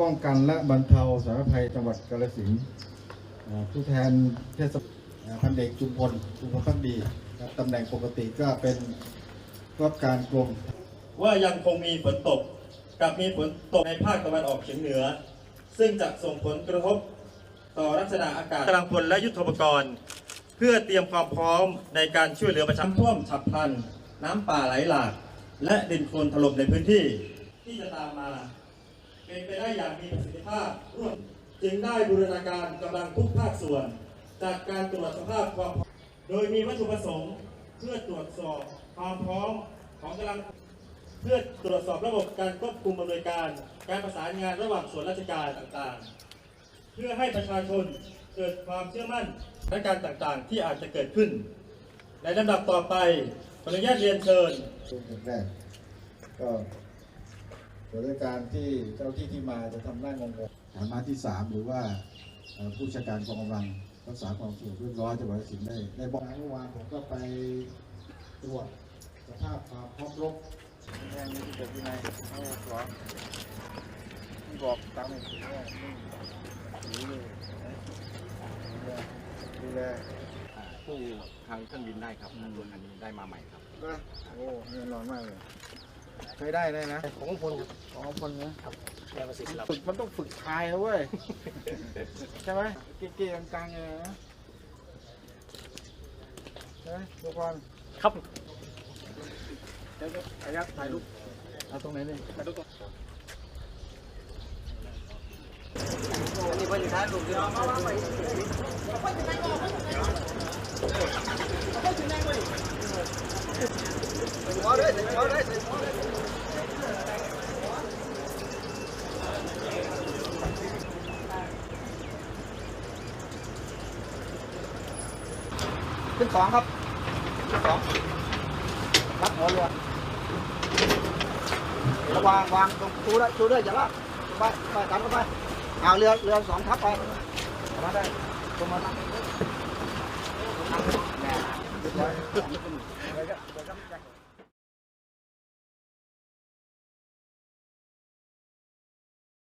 ป้องกันและบรรเทาสาธารณภัยจังหวัดกาฬสินธุ์อ่าผู้แทนเทศพันเอกจุมพลจุมพลพักดีครับตำแหน่งปกติก็เป็นรับการกรมว่ายังคงมีฝนตกกับมีฝนตกในภาคตะวันออกเฉียงเหนือ ซึ่งจะส่งผลกระทบต่อลักษณะอากาศกำลังพลและยุทธปกรณ์ เพื่อเตรียมความพร้อมในการช่วยเหลือประชาชนท่วมฉับพลัน น้ำป่าไหลหลาก และดินโคลนถล่มในพื้นที่ที่จะตามมา เป็นไปได้อย่างมีประสิทธิภาพร่วมจึงได้บูรณาการกำลังทุกภาคส่วน จากการตรวจสภาพความพร้อมโดยมีวัตถุประสงค์ เพื่อตรวจสอบความพร้อมของกำลังเพื่อตรวจสอบระบบการควบคุมดำเนิการ การประสานงานระหว่างส่วนราชการต่างๆ เพื่อให้ประชาชนเกิดความเชื่อมั่นในการต่างๆ ที่อาจจะเกิดขึ้น ในลำดับต่อไปขออนุญาตเรียนเชิญแรกก็ เกิดด้วยการที่เจ้าที่ที่มาจะทำหน้างงๆฐานมาที่สามหรือว่าเอ่อผู้จัดการกองกำลังรักษาความสงบเรียบร้อยจังหวัดกาฬสินธุ์ได้ได้บอกเมื่อวานผมก็ไปตรวจสภาพความพร้อมรบแห่งนี้ที่เกิดที่ไหนเอาสอนที่บอกตามให้ผมว่านี่ดูแลดูแลผู้ทางเครื่องบินได้ครับรถคันนี้ได้มาใหม่ครับก็โอ้เงินร้อนมากเลย เคยได้เลยนะของพลของพลนะครับแค่ประสิทธิ์เราฝึกมันต้องฝึกพายนะเว้ยใช่ไหมเก๊ๆกลางๆเลยนะใช่ไหมทุกคนครับเดี๋ยวๆอายักถ่ายรูปเอาตรงไหนนี่ถ่ายรูปตรงนี่เพิ่นท้ายลูกที่เรา ขึ้นสองครับขึ้นสองรับหัวเรือระวางวางตรงตูได้ตูได้อย่าลากไปไปตามเข้าไปเอาเรือเรือสองทับไปเอามาได้ตรงมาตั้งแน่เรียบร้อย